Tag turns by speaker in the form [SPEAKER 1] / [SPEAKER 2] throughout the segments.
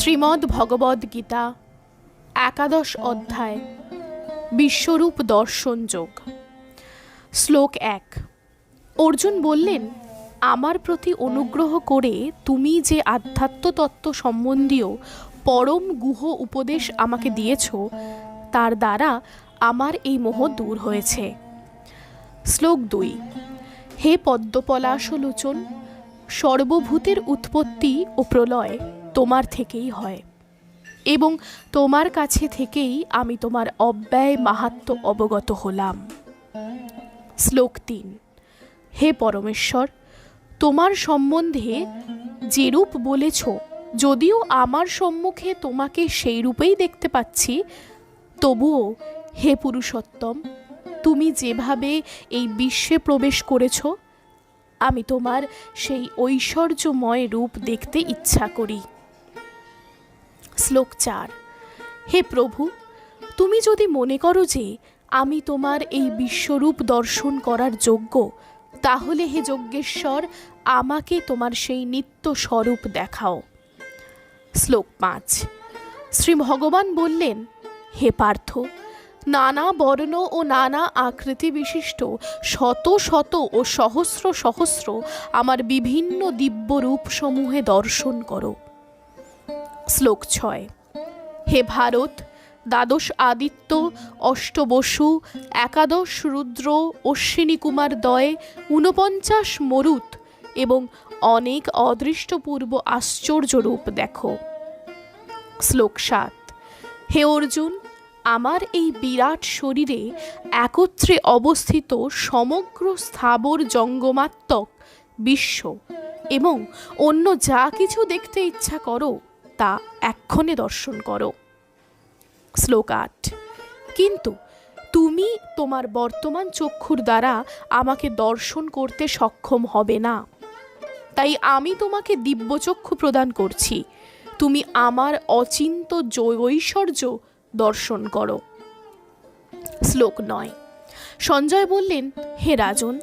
[SPEAKER 1] শ্রীমদ্ ভগবদ্ গীতা, একাদশ অধ্যায়, বিশ্বরূপ দর্শন যোগ। শ্লোক এক, অর্জুন বললেন, আমার প্রতি অনুগ্রহ করে তুমি যে আধ্যাত্ম তত্ত্ব সম্বন্ধীয় পরম গুহ উপদেশ আমাকে দিয়েছ, তার দ্বারা আমার এই মোহ দূর হয়েছে। শ্লোক দুই, হে পদ্মপলাশলোচন, সর্বভূতের উৎপত্তি ও প্রলয় তোমার থেকেই হয়। এবং তোমার কাছে থেকেই আমি তোমার অব্যয় মাহাত্ম অবগত হলাম। শ্লোক তিন। হে পরমেশ্বর, তোমার সম্বন্ধে যেরূপ বলেছ, যদিও আমার সম্মুখে তোমাকে সেই রূপেই দেখতে পাচ্ছি, তবুও হে পুরুষোত্তম, তুমি যেভাবে এই বিশ্বে প্রবেশ করেছ, আমি তোমার সেই ঐশ্বর্যময় রূপ দেখতে ইচ্ছা করি। শ্লোক চার। হে প্রভু, তুমি যদি মনে করো যে আমি তোমার এই বিশ্বরূপ দর্শন করার যোগ্য, তাহলে হে যজ্ঞেশ্বর, আমাকে তোমার সেই নিত্য স্বরূপ দেখাও। শ্লোক পাঁচ। শ্রী ভগবান বললেন, হে পার্থ, নানা বর্ণ ও নানা আকৃতি বিশিষ্ট, শত শত ও সহস্র সহস্র আমার বিভিন্ন দিব্য রূপসমূহে দর্শন করো। শ্লোক ছয়। হে ভারত, দ্বাদশ আদিত্য, অষ্টবসু, একাদশ রুদ্র, অশ্বিনী কুমার দয়, ঊনপঞ্চাশ মরুত এবং অনেক অদৃষ্টপূর্ব আশ্চর্য রূপ দেখো। শ্লোক সাত। হে অর্জুন, আমার এই বিরাট শরীরে একত্রে অবস্থিত সমগ্র স্থাবর জঙ্গমাত্মক বিশ্ব এবং অন্য যা কিছু দেখতে ইচ্ছা করো তা এক্ষণে দর্শন করো। শ্লোক আট। কিন্তু তুমি তোমার বর্তমান চক্ষুর দ্বারা আমাকে দর্শন করতে সক্ষম হবে না। তাই আমি তোমাকে দিব্যচক্ষু প্রদান করছি। তুমি আমার অচিন্ত ঐশ্বর্য দর্শন করো। শ্লোক নয়। সঞ্জয় বললেন, হে রাজন,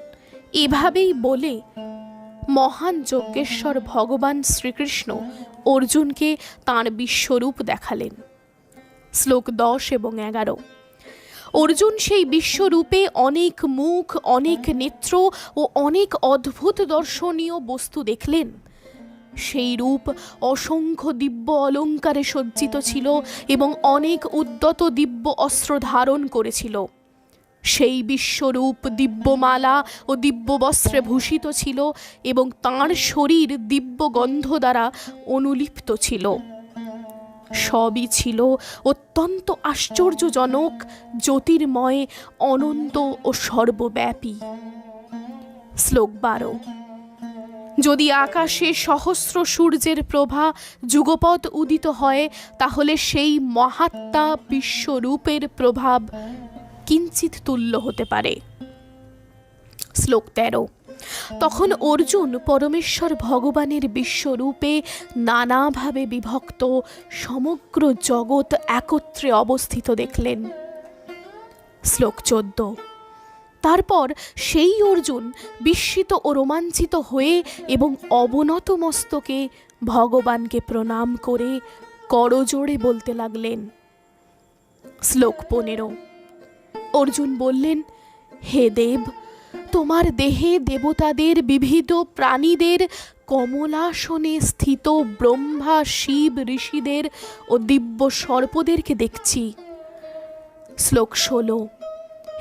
[SPEAKER 1] এভাবেই বলে মহান যজ্ঞেশ্বর ভগবান শ্রীকৃষ্ণ অর্জুনকে তাঁর বিশ্বরূপ দেখালেন। শ্লোক দশ এবং এগারো। অর্জুন সেই বিশ্বরূপে অনেক মুখ, অনেক নেত্র ও অনেক অদ্ভুত দর্শনীয় বস্তু দেখলেন। সেই রূপ অসংখ্য দিব্য অলঙ্কারে সজ্জিত ছিল এবং অনেক উদ্যত দিব্য অস্ত্র ধারণ করেছিল। সেই বিশ্বরূপ দিব্যমালা ও দিব্য বস্ত্রে ভূষিত ছিল এবং তাঁর শরীর দিব্য গন্ধ দ্বারা অনুলিপ্ত ছিল। সবই ছিল অত্যন্ত আশ্চর্যজনক, জ্যোতির্ময়, অনন্ত ও সর্বব্যাপী। শ্লোক বারো। যদি আকাশে সহস্র সূর্যের প্রভা যুগপৎ উদিত হয়, তাহলে সেই মহাত্মা বিশ্বরূপের প্রভাব কিঞ্চিত তুল্য হতে পারে। শ্লোক তেরো। তখন অর্জুন পরমেশ্বর ভগবানের বিশ্বরূপে নানাভাবে বিভক্ত সমগ্র জগৎ একত্রে অবস্থিত দেখলেন। শ্লোক চোদ্দ। তারপর সেই অর্জুন বিস্মিত ও রোমাঞ্চিত হয়ে এবং অবনত মস্তকে ভগবানকে প্রণাম করে করজোড়ে বলতে লাগলেন, শ্লোক পনেরো। অর্জুন বললেন, হে দেব, তোমার দেহে দেবতাদের বিবিধ প্রাণীদের কমলাসনে স্থিত ব্রহ্মা, শিব, ঋষিদের ও দিব্য সর্পদেরকে দেখছি। শ্লোক ষোলো,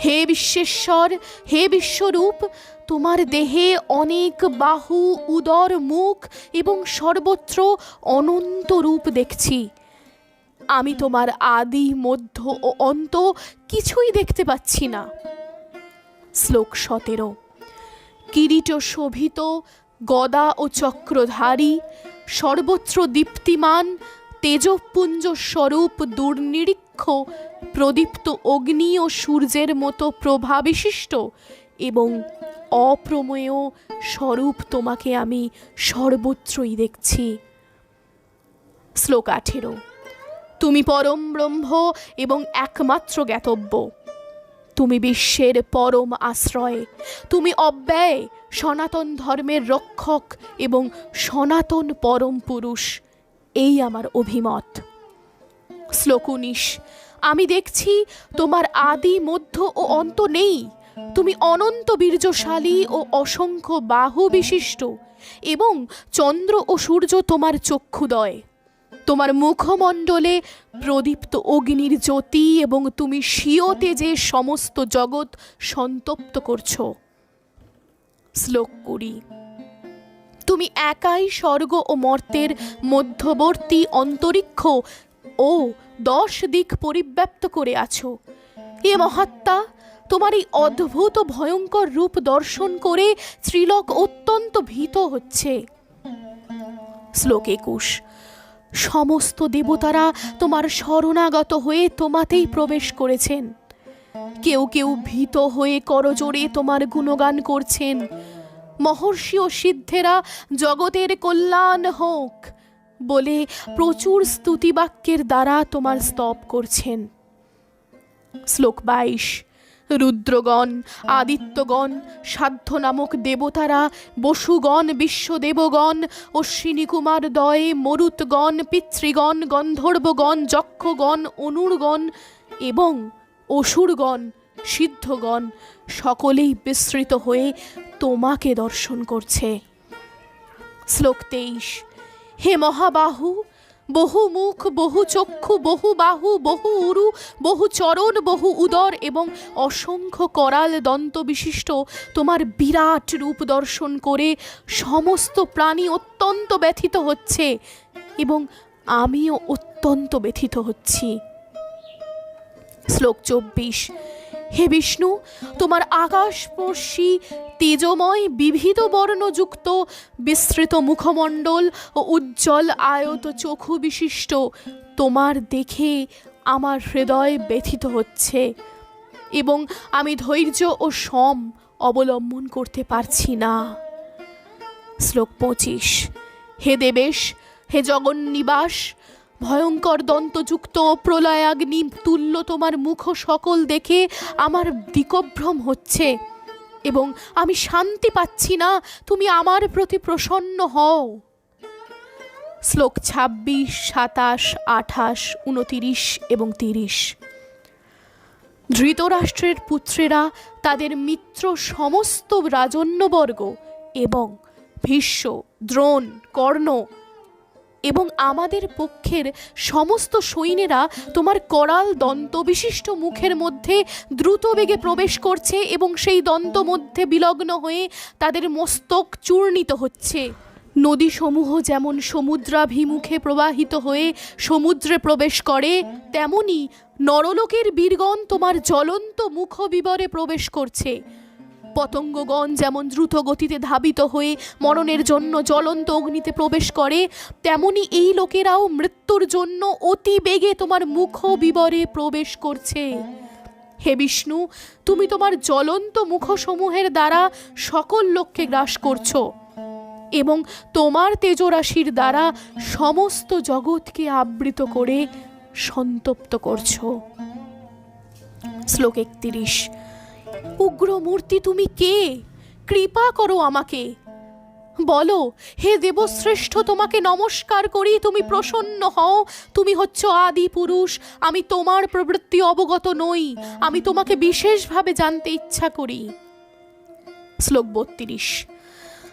[SPEAKER 1] হে বিশ্বেশ্বর, হে বিশ্বরূপ, তোমার দেহে অনেক বাহু, উদর, মুখ এবং সর্বত্র অনন্ত রূপ দেখছি। আমি তোমার আদি, মধ্য ও অন্ত কিছুই দেখতে পাচ্ছি না। শ্লোক সতেরো। কিরিট শোভিত, গদা ও চক্রধারী, সর্বত্র দীপ্তিমান, তেজপুঞ্জ স্বরূপ দুর্নিরীক্ষ, প্রদীপ্ত অগ্নি ও সূর্যের মতো প্রভাবিশিষ্ট এবং অপ্রমেয় স্বরূপ তোমাকে আমি সর্বত্রই দেখছি। শ্লোক আঠেরো। তুমি পরম ব্রহ্ম এবং একমাত্র জ্ঞাতব্য। তুমি বিশ্বের পরম আশ্রয়। তুমি অব্যয়, সনাতন ধর্মের রক্ষক এবং সনাতন পরম পুরুষ। এই আমার অভিমত। শ্লোক উনিশ, আমি দেখছি তোমার আদি, মধ্য ও অন্ত নেই। তুমি অনন্ত বীর্যশালী ও অসংখ্য বাহু বিশিষ্ট এবং চন্দ্র ও সূর্য তোমার চক্ষুদয়। তোমার মুখমণ্ডলে প্রদীপ্ত অগ্নির জ্যোতি এবং তুমি স্বীয় যে সমস্ত জগৎ সন্তপ্ত করছ। শ্লোক কুড়ি। তুমি একাই স্বর্গ ও মর্তের মধ্যবর্তী অন্তরিক্ষ ও দশ দিক পরিব্যাপ্ত করে আছো। এ মহাত্মা, তোমার এই অদ্ভুত ভয়ঙ্কর রূপ দর্শন করে ত্রিলোক অত্যন্ত ভীত হচ্ছে। শ্লোক একুশ। সমস্ত দেবতারা তোমার শরণাগত হয়ে তোমাতেই প্রবেশ করেছেন। কেউ কেউ ভীত হয়ে করজোড়ে তোমার গুণগান করছেন। মহর্ষি ও সিদ্ধেরা জগতের কল্যাণ হোক বলে প্রচুর স্তুতিবাক্যের দ্বারা তোমার স্তব করছেন। শ্লোক বাইশ। রুদ্রগণ, আদিত্যগণ, সাধ্য নামক দেবতারা, বসুগণ, বিশ্বদেবগণ অশ্বিনী কুমার দয়ে, মরুতগণ, পিতৃগণ, গন্ধর্বগণ, যক্ষগণ, অনুরগণ এবং অসুরগণ, সিদ্ধগণ সকলেই বিস্মৃত হয়ে তোমাকে দর্শন করছে। শ্লোক তেইশ, হে মহাবাহু বহু মুখ, বহু চক্ষু, বহু বাহু, বহু উরু, বহু চরণ, বহু উদর এবং অসংখ্য করাল দন্ত বিশিষ্ট তোমার বিরাট রূপ দর্শন করে সমস্ত প্রাণী অত্যন্ত ব্যথিত হচ্ছে এবং আমিও অত্যন্ত ব্যথিত হচ্ছি। শ্লোক চব্বিশ। হে বিষ্ণু, তোমার আকাশস্পর্শী তেজময় বিবিধ বর্ণযুক্ত, বিস্তৃত মুখমণ্ডল ও উজ্জ্বল আয়ত চক্ষু বিশিষ্ট, তোমার দেখে আমার হৃদয় ব্যথিত হচ্ছে এবং আমি ধৈর্য ও সম অবলম্বন করতে পারছি না। শ্লোক পঁচিশ, হে দেবেশ, হে জগন্নিবাস ভয়ঙ্কর দন্তযুক্ত প্রলয়াগ্নি তুল্য তোমার মুখ সকল দেখে আমার দিকভ্রম হচ্ছে। এবং আমি শান্তি পাচ্ছি না, তুমি আমার প্রতি প্রসন্ন হও। শ্লোক ছাব্বিশ, সাতাশ, আঠাশ, উনতিরিশ এবং তিরিশ। ধৃতরাষ্ট্রের পুত্রেরা তাদের মিত্র সমস্ত রাজন্যবর্গ এবং ভীষ্ম, দ্রোণ, কর্ণ এবং আমাদের পক্ষের সমস্ত সৈন্যেরা তোমার করাল দন্ত বিশিষ্ট মুখের মধ্যে দ্রুত বেগে প্রবেশ করছে এবং সেই দন্ত মধ্যে বিলগ্ন হয়ে তাদের মস্তক চূর্ণিত হচ্ছে। নদীসমূহ যেমন সমুদ্রাভিমুখে প্রবাহিত হয়ে সমুদ্রে প্রবেশ করে, তেমনি নরলোকের বীরগণ তোমার জ্বলন্ত মুখ বিবরে প্রবেশ করছে। পতঙ্গগণ যেমন দ্রুত গতিতে ধাবিত হয়ে মরণের জন্য জ্বলন্ত অগ্নিতে প্রবেশ করে, তেমনি এই লোকেরাও মৃত্যুর জন্য অতি বেগে তোমার মুখ বিবরে প্রবেশ করছে। হে বিষ্ণু, তুমি তোমার জ্বলন্ত মুখসমূহের দ্বারা সকল লোককে গ্রাস করছ এবং তোমার তেজরাশির দ্বারা সমস্ত জগৎকে আবৃত করে সন্তপ্ত করছ। শ্লোক একত্রিশ। উগ্র মূর্তি তুমি কে? কৃপা করো আমাকে। বলো, হে দেবশ্রেষ্ঠ, তোমাকে নমস্কার করি তুমি প্রসন্ন হও। তুমি হচ্ছ আদি পুরুষ, আমি তোমার প্রবৃত্তি অবগত নই। আমি তোমাকে বিশেষভাবে জানতে ইচ্ছা করি। শ্লোক বত্রিশ।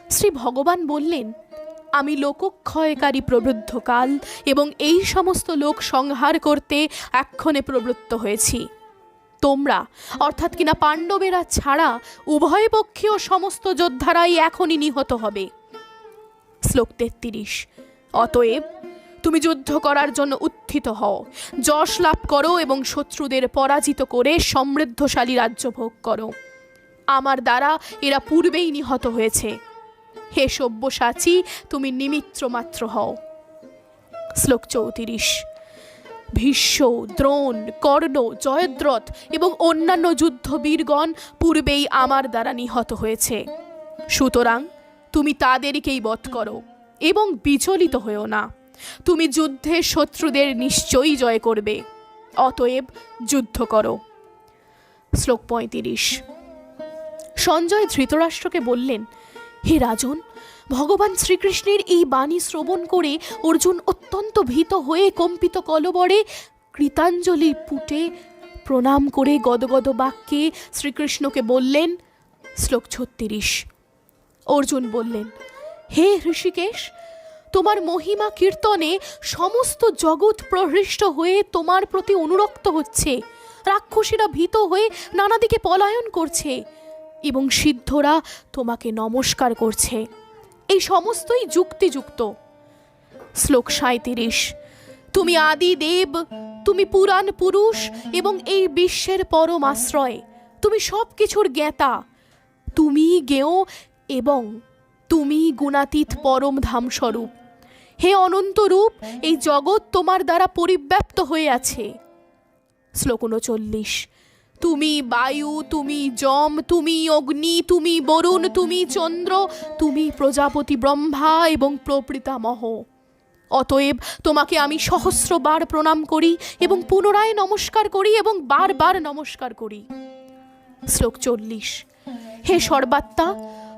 [SPEAKER 1] শ্রী ভগবান বললেন, আমি লোকক্ষয়কারী প্রবৃদ্ধকাল এবং এই সমস্ত লোক সংহার করতে এক্ষণে প্রবৃত্ত হয়েছি। তোমরা। অর্থাৎ কিনা পাণ্ডবেরা ছাড়া উভয় পক্ষীয় সমস্ত যোদ্ধারাই এখনই নিহত হবে। শ্লোক তেত্রিশ। অতএব তুমি যুদ্ধ করার জন্য উত্থিত হও। যশ লাভ করো এবং শত্রুদের পরাজিত করে সমৃদ্ধশালী রাজ্য ভোগ করো। আমার দ্বারা এরা পূর্বেই নিহত হয়েছে। হে সব্যসাচী, তুমি নিমিত্র মাত্র হও। শ্লোক চৌত্রিশ। ভীষ্ম, দ্রোণ, কর্ণ, জয়দ্রথ এবং অন্যান্য যুদ্ধবীরগণ পূর্বেই আমার দ্বারা নিহত হয়েছে। সুতরাং তুমি তাদেরকেই বধ করো এবং বিচলিত হয়েও না। তুমি যুদ্ধে শত্রুদের নিশ্চয়ই জয় করবে। অতএব যুদ্ধ করো। শ্লোক পঁয়ত্রিশ। সঞ্জয় ধৃতরাষ্ট্রকে বললেন হে রাজন, ভগবান শ্রীকৃষ্ণের এই বাণী শ্রবণ করে অর্জুন অত্যন্ত ভীত হয়ে কম্পিত কলবরে কৃতাঞ্জলি পুটে প্রণাম করে গদগদ বাক্যে শ্রীকৃষ্ণকে বললেন, শ্লোক ছত্রিশ। অর্জুন বললেন, হে ঋষিকেশ, তোমার মহিমা কীর্তনে সমস্ত জগৎ প্রহৃষ্ট হয়ে তোমার প্রতি অনুরক্ত হচ্ছে। রাক্ষসীরা ভীত হয়ে নানা দিকে পলায়ন করছে। এবং সিদ্ধরা তোমাকে নমস্কার করছে। এই সমস্তই যুক্তিযুক্ত। শ্লোক সাঁত্রিশ তুমি আদি দেব, তুমি পুরাণ পুরুষ এবং এই বিশ্বের পরম আশ্রয়। তুমি সব কিছুর জ্ঞাতা। তুমি জ্ঞেয় এবং তুমি গুণাতীত পরম ধামস্বরূপ। হে অনন্ত রূপ, এই জগৎ তোমার দ্বারা পরিব্যাপ্ত হয়ে আছে। শ্লোক উনচল্লিশ তুমি বায়ু, তুমি যম তুমি অগ্নি, তুমি বরুণ, তুমি চন্দ্র, তুমি প্রজাপতি ব্রহ্মা এবং প্রপৃতামহ। অতএব তোমাকে আমি সহস্রবার প্রণাম করি এবং পুনরায় নমস্কার করি এবং বারবার নমস্কার করি। শ্লোক চল্লিশ। হে সর্বাত্মা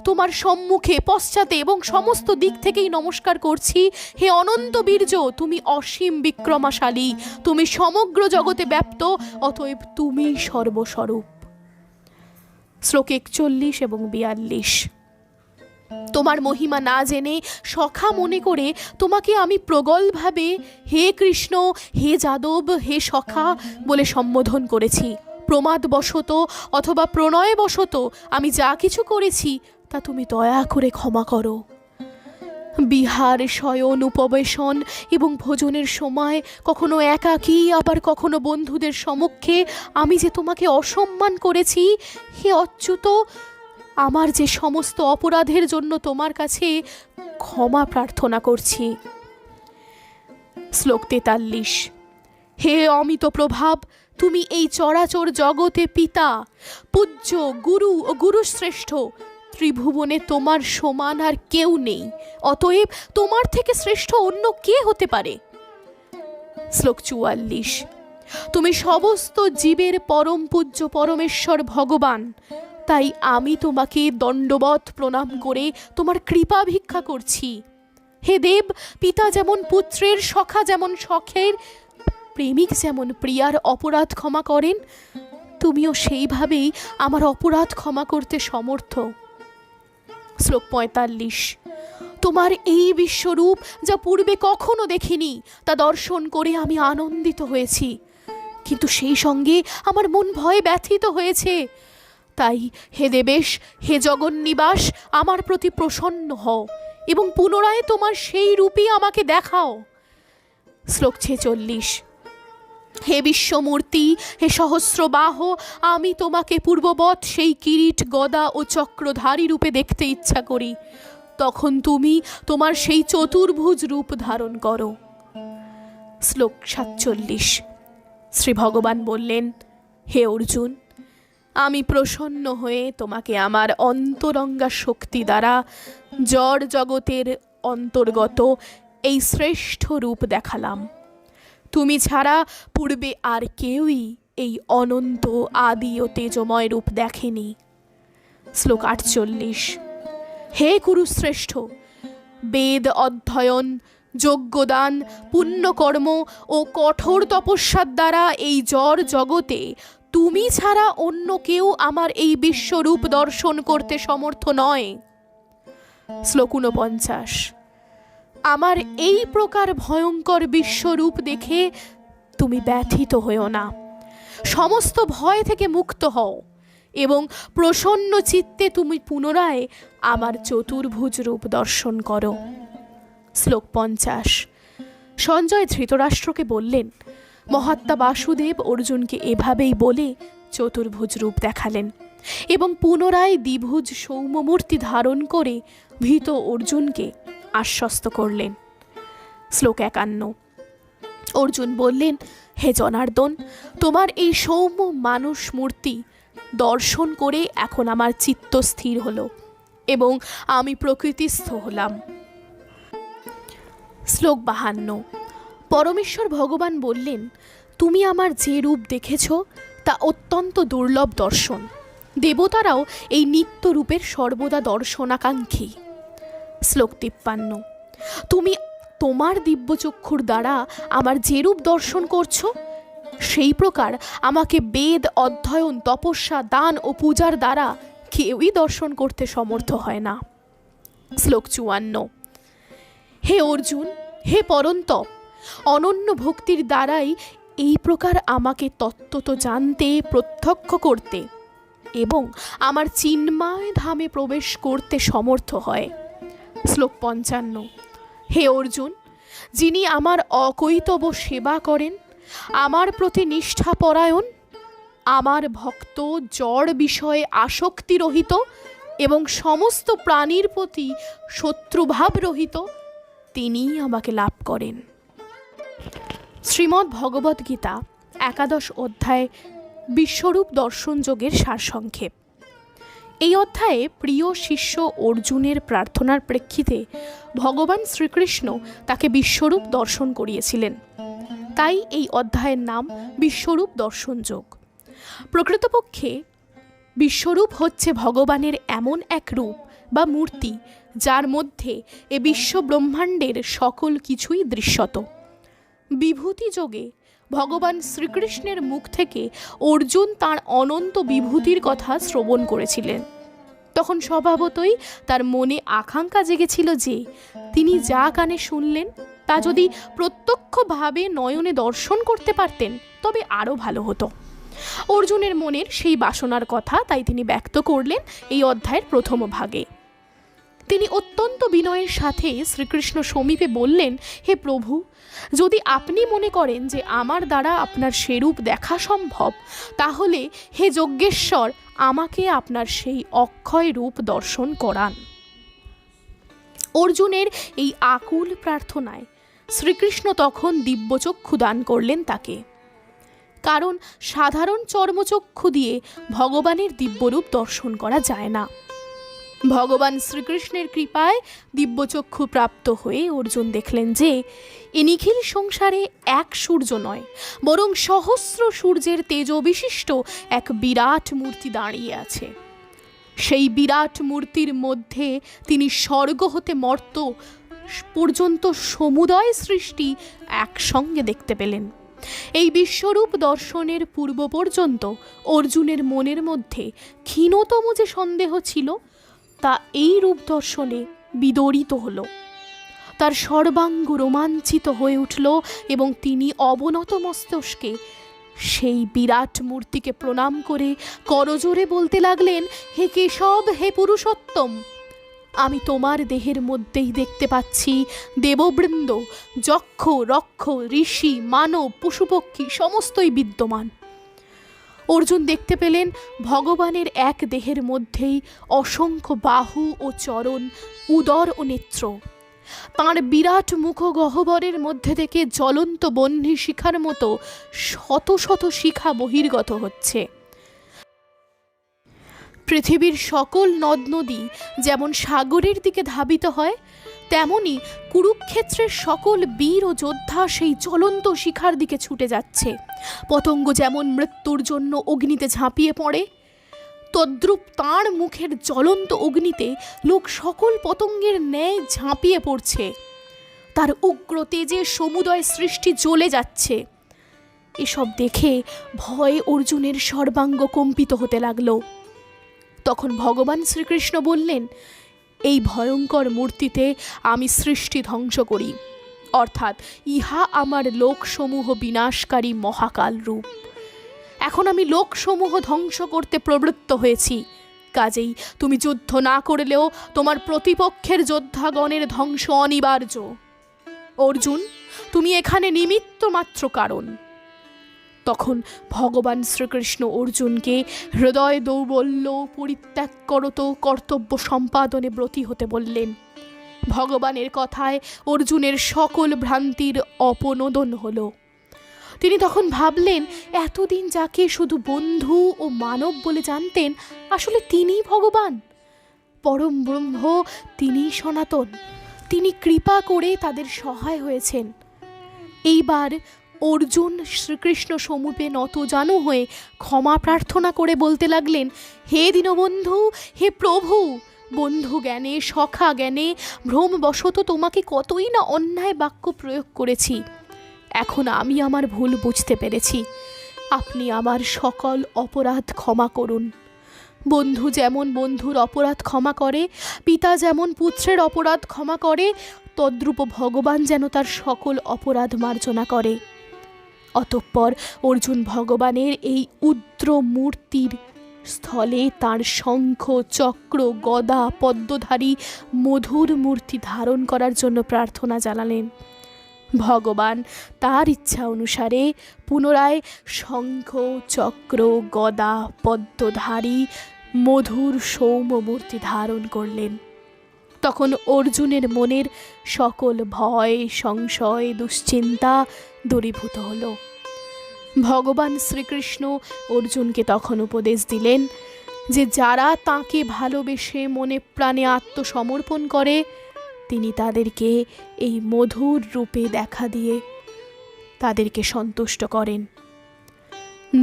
[SPEAKER 1] তোমার সম্মুখে, পশ্চাতে এবং সমস্ত দিক থেকেই নমস্কার করছি। হে অনন্ত বীর্য, তুমি অসীম বিক্রমাশালী, তুমি সমগ্র জগতে ব্যাপ্ত, অতএব তুমি সর্বস্বরূপ। শ্লোক একচল্লিশ এবং বিয়াল্লিশ। তোমার মহিমা না জেনে সখা মনে করে তোমাকে আমি প্রগলভাবে হে কৃষ্ণ, হে যাদব, হে সখা বলে সম্বোধন করেছি। প্রমাদবশত অথবা প্রণয়বশত আমি যা কিছু করেছি তা তুমি দয়া করে ক্ষমা করো। বিহার শয়ন, উপবেশন এবং ভোজনের সময় কখনো একাকী, আবার কখনো বন্ধুদের সমক্ষে আমি যে তোমাকে অসম্মান করেছি, হে অচ্যুত, আমার যে সমস্ত অপরাধের জন্য তোমার কাছে ক্ষমা প্রার্থনা করছি। শ্লোক তেতাল্লিশ, হে অমিত প্রভাব, তুমি এই চরাচর জগতে পিতা, পূজ্য, গুরু ও গুরুশ্রেষ্ঠ ত্রিভুবনে তোমার সমান আর কেউ নেই। অতএব তোমার থেকে শ্রেষ্ঠ অন্য কে হতে পারে? শ্লোক চুয়াল্লিশ। তুমি সমস্ত জীবের পরম পূজ্য পরমেশ্বর ভগবান। তাই আমি তোমাকে দণ্ডবত প্রণাম করে তোমার কৃপা ভিক্ষা করছি। হে দেব, পিতা যেমন পুত্রের, সখা যেমন সখের প্রেমিক যেমন প্রিয়ার অপরাধ ক্ষমা করেন, তুমিও সেইভাবেই আমার অপরাধ ক্ষমা করতে সমর্থ। শ্লোক পঁয়তাল্লিশ। তোমার এই বিশ্বরূপ যা পূর্বে কখনো দেখিনি, তা দর্শন করে আমি আনন্দিত হয়েছি। কিন্তু সেই সঙ্গে আমার মন ভয়ে ব্যথিত হয়েছে। তাই হে দেবেশ, হে জগন্নিবাস, আমার প্রতি প্রসন্ন হও এবং পুনরায় তোমার সেই রূপই আমাকে দেখাও। শ্লোক ছেচল্লিশ। হে বিশ্বমূর্তি, হে সহস্রবাহ, আমি তোমাকে পূর্ববৎ সেই কিরিট, গদা ও চক্রধারী রূপে দেখতে ইচ্ছা করি। তখন তুমি তোমার সেই চতুর্ভুজ রূপ ধারণ করো। শ্লোক সাতচল্লিশ। শ্রী ভগবান বললেন, হে অর্জুন, আমি প্রসন্ন হয়ে তোমাকে আমার অন্তরঙ্গা শক্তি দ্বারা জড় জগতের অন্তর্গত এই শ্রেষ্ঠ রূপ দেখালাম। তুমি ছাড়া পূর্বে আর কেউই এই অনন্ত আদি ও তেজময় রূপ দেখেনি। শ্লোক আটচল্লিশ। হে কুরুশ্রেষ্ঠ, বেদ অধ্যয়ন, যজ্ঞদান, পুণ্যকর্ম ও কঠোর তপস্যার দ্বারা এই জড় জগতে তুমি ছাড়া অন্য কেউ আমার এই বিশ্বরূপ দর্শন করতে সমর্থ নয়। শ্লোক ঊনপঞ্চাশ। আমার এই প্রকার ভয়ঙ্কর বিশ্বরূপ দেখে তুমি ব্যথিত হও না। সমস্ত ভয় থেকে মুক্ত হও এবং প্রসন্ন চিত্তে তুমি পুনরায় আমার চতুর্ভুজ রূপ দর্শন করো। শ্লোক পঞ্চাশ। সঞ্জয় ধৃতরাষ্ট্রকে বললেন, মহাত্মা বাসুদেব অর্জুনকে এভাবেই বলে চতুর্ভুজ রূপ দেখালেন এবং পুনরায় দ্বিভুজ সৌম্যমূর্তি ধারণ করে ভীত অর্জুনকে আশ্বস্ত করলেন। শ্লোক একান্ন। অর্জুন বললেন, হে জনার্দন, তোমার এই সৌম্য মানুষ মূর্তি দর্শন করে এখন আমার চিত্ত স্থির হলো এবং আমি প্রকৃতিস্থ হলাম। শ্লোক বাহান্ন। পরমেশ্বর ভগবান বললেন, তুমি আমার যে রূপ দেখেছ, তা অত্যন্ত দুর্লভ দর্শন। দেবতারাও এই নিত্যরূপের সর্বদা দর্শনাকাঙ্ক্ষী। শ্লোক তিপ্পান্ন। তুমি তোমার দিব্যচক্ষুর দ্বারা আমার যে রূপ দর্শন করছ, সেই প্রকার আমাকে বেদ, অধ্যয়ন, তপস্যা, দান ও পূজার দ্বারা কেউই দর্শন করতে সমর্থ হয় না। শ্লোক চুয়ান্ন। হে অর্জুন, হে পরন্তপ অনন্য ভক্তির দ্বারাই এই প্রকার আমাকে তত্ত্বত জানতে, প্রত্যক্ষ করতে এবং আমার চিন্ময় ধামে প্রবেশ করতে সমর্থ হয়। শ্লোক পঞ্চান্ন। হে অর্জুন, যিনি আমার অকৈতব সেবা করেন, আমার প্রতি নিষ্ঠাপরায়ণ, আমার ভক্ত জড় বিষয়ে আসক্তি রহিত এবং সমস্ত প্রাণীর প্রতি শত্রুভাব রহিত তিনিই আমাকে লাভ করেন। শ্রীমদ্ ভগবদ্গীতা একাদশ অধ্যায়, বিশ্বরূপ দর্শন যোগের সারসংক্ষেপ। এই অধ্যায়ে প্রিয় শিষ্য অর্জুনের প্রার্থনার প্রেক্ষিতে ভগবান শ্রীকৃষ্ণ তাকে বিশ্বরূপ দর্শন করিয়েছিলেন। তাই এই অধ্যায়ের নাম বিশ্বরূপ দর্শন যোগ। প্রকৃতপক্ষে বিশ্বরূপ হচ্ছে ভগবানের এমন এক রূপ বা মূর্তি যার মধ্যে এ বিশ্ব ব্রহ্মাণ্ডের সকল কিছুই দৃশ্যত। বিভূতি যোগে ভগবান শ্রীকৃষ্ণের মুখ থেকে অর্জুন তার অনন্ত বিভূতির কথা শ্রবণ করেছিলেন। তখন স্বভাবতই তার মনে আকাঙ্ক্ষা জেগেছিল যে, তিনি যা কানে শুনলেন, তা যদি প্রত্যক্ষভাবে নয়নে দর্শন করতে পারতেন, তবে আরও ভালো হতো। অর্জুনের মনের সেই বাসনার কথা তাই তিনি ব্যক্ত করলেন এই অধ্যায়ের প্রথম ভাগে। তিনি অত্যন্ত বিনয়ের সাথে শ্রীকৃষ্ণ সমীপে বললেন, হে প্রভু, যদি আপনি মনে করেন যে আমার দ্বারা আপনার সেরূপ দেখা সম্ভব, তাহলে হে যজ্ঞেশ্বর, আমাকে আপনার সেই অক্ষয় রূপ দর্শন করান। অর্জুনের এই আকুল প্রার্থনায় শ্রীকৃষ্ণ তখন দিব্যচক্ষু দান করলেন তাকে। কারণ সাধারণ চর্মচক্ষু দিয়ে ভগবানের দিব্যরূপ দর্শন করা যায় না। ভগবান শ্রীকৃষ্ণের কৃপায় দিব্যচক্ষু প্রাপ্ত হয়ে অর্জুন দেখলেন যে, এ নিখিল সংসারে এক সূর্য নয়, বরং সহস্র সূর্যের তেজ বিশিষ্ট এক বিরাট মূর্তি দাঁড়িয়ে আছে। সেই বিরাট মূর্তির মধ্যে তিনি স্বর্গ হতে মর্ত পর্যন্ত সমুদয় সৃষ্টি একসঙ্গে দেখতে পেলেন। এই বিশ্বরূপ দর্শনের পূর্ব পর্যন্ত অর্জুনের মনের মধ্যে ক্ষীণতম যে সন্দেহ ছিল তা এই রূপ দর্শনে বিদরিত হলো। তার সর্বাঙ্গ রোমাঞ্চিত হয়ে উঠল এবং তিনি অবনত মস্তকে সেই বিরাট মূর্তিকে প্রণাম করে করজোরে বলতে লাগলেন, হে কেশব, হে পুরুষোত্তম, আমি তোমার দেহের মধ্যেই দেখতে পাচ্ছি দেববৃন্দ, যক্ষ, রক্ষ, ঋষি, মানব, পশুপক্ষী, সমস্তই বিদ্যমান। অর্জুন দেখতে পেলেন ভগবানের এক দেহের মধ্যেই অসংখ্য বাহু ও চরণ, উদর ও নেত্র। তাঁর বিরাট মুখ গহ্বরের মধ্যে থেকে জ্বলন্ত বহ্নি শিখার মতো শত শত শিখা বহির্গত হচ্ছে। পৃথিবীর সকল নদ নদী যেমন সাগরের দিকে ধাবিত হয় তেমনি কুরুক্ষেত্রের সকল বীর ও যোদ্ধা সেই জ্বলন্ত শিখার দিকে ছুটে যাচ্ছে। পতঙ্গ যেমন মৃত্যুর জন্য অগ্নিতে ঝাঁপিয়ে পড়ে, তদ্রূপ তাঁর মুখের জ্বলন্ত অগ্নিতে লোক সকল পতঙ্গের ন্যায় ঝাঁপিয়ে পড়ছে। তার উগ্র তেজে সমুদয় সৃষ্টি জ্বলে যাচ্ছে। এসব দেখে ভয়ে অর্জুনের সর্বাঙ্গ কম্পিত হতে লাগল। তখন ভগবান শ্রীকৃষ্ণ বললেন এই ভয়ঙ্কর মূর্তিতে আমি সৃষ্টি ধ্বংস করি। অর্থাৎ ইহা আমার লোকসমূহ বিনাশকারী মহাকাল রূপ। এখন আমি লোকসমূহ ধ্বংস করতে প্রবৃত্ত হয়েছি। কাজেই তুমি যুদ্ধ না করলেও তোমার প্রতিপক্ষের যোদ্ধাগণের ধ্বংস অনিবার্য। অর্জুন, তুমি এখানে নিমিত্ত মাত্র কারণ। তখন ভগবান শ্রীকৃষ্ণ অর্জুনকে হৃদয় দৌর্বল্য পরিত্যাগ করত, কর্তব্য সম্পাদনে ব্রতী হতে বললেন। ভগবানের কথায় অর্জুনের সকল ভ্রান্তির অপনোদন হলো। তিনি তখন ভাবলেন, এতদিন যাকে শুধু বন্ধু ও মানব বলে জানতেন, আসলে তিনিই ভগবান। পরম ব্রহ্ম তিনিই সনাতন। তিনি কৃপা করে তাদের সহায় হয়েছেন। এইবার অর্জুন শ্রীকৃষ্ণ সমূপে নত জানু হয়ে ক্ষমা প্রার্থনা করে বলতে লাগলেন, হে দীনবন্ধু, হে প্রভু, বন্ধু জ্ঞানে, সখা জ্ঞানে ভ্রমবশত তোমাকে কতই না অন্যায় বাক্য প্রয়োগ করেছি। এখন আমি আমার ভুল বুঝতে পেরেছি। আপনি আমার সকল অপরাধ ক্ষমা করুন। বন্ধু যেমন বন্ধুর অপরাধ ক্ষমা করে, পিতা যেমন পুত্রের অপরাধ ক্ষমা করে, তদ্রূপ ভগবান যেন তার সকল অপরাধ মার্জনা করে। অতঃপর অর্জুন ভগবানের এই উদ্র মূর্তির স্থলে তার শঙ্খ, চক্র, গদা, পদ্মধারী, মধুর মূর্তি ধারণ করার জন্য প্রার্থনা জানালেন। ভগবান তার ইচ্ছা অনুসারে পুনরায় শঙ্খ, চক্র, গদা, পদ্মধারী, মধুর সৌম্য মূর্তি ধারণ করলেন। তখন অর্জুনের মনের সকল ভয়, সংশয়, দুশ্চিন্তা দূরীভূত হল। ভগবান শ্রীকৃষ্ণ অর্জুনকে তখন উপদেশ দিলেন যে যারা তাকে ভালোবেসে মনে প্রাণে আত্মসমর্পণ করে, তিনি তাদেরকে এই মধুর রূপে দেখা দিয়ে তাদেরকে সন্তুষ্ট করেন।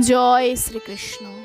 [SPEAKER 1] জয় শ্রীকৃষ্ণ।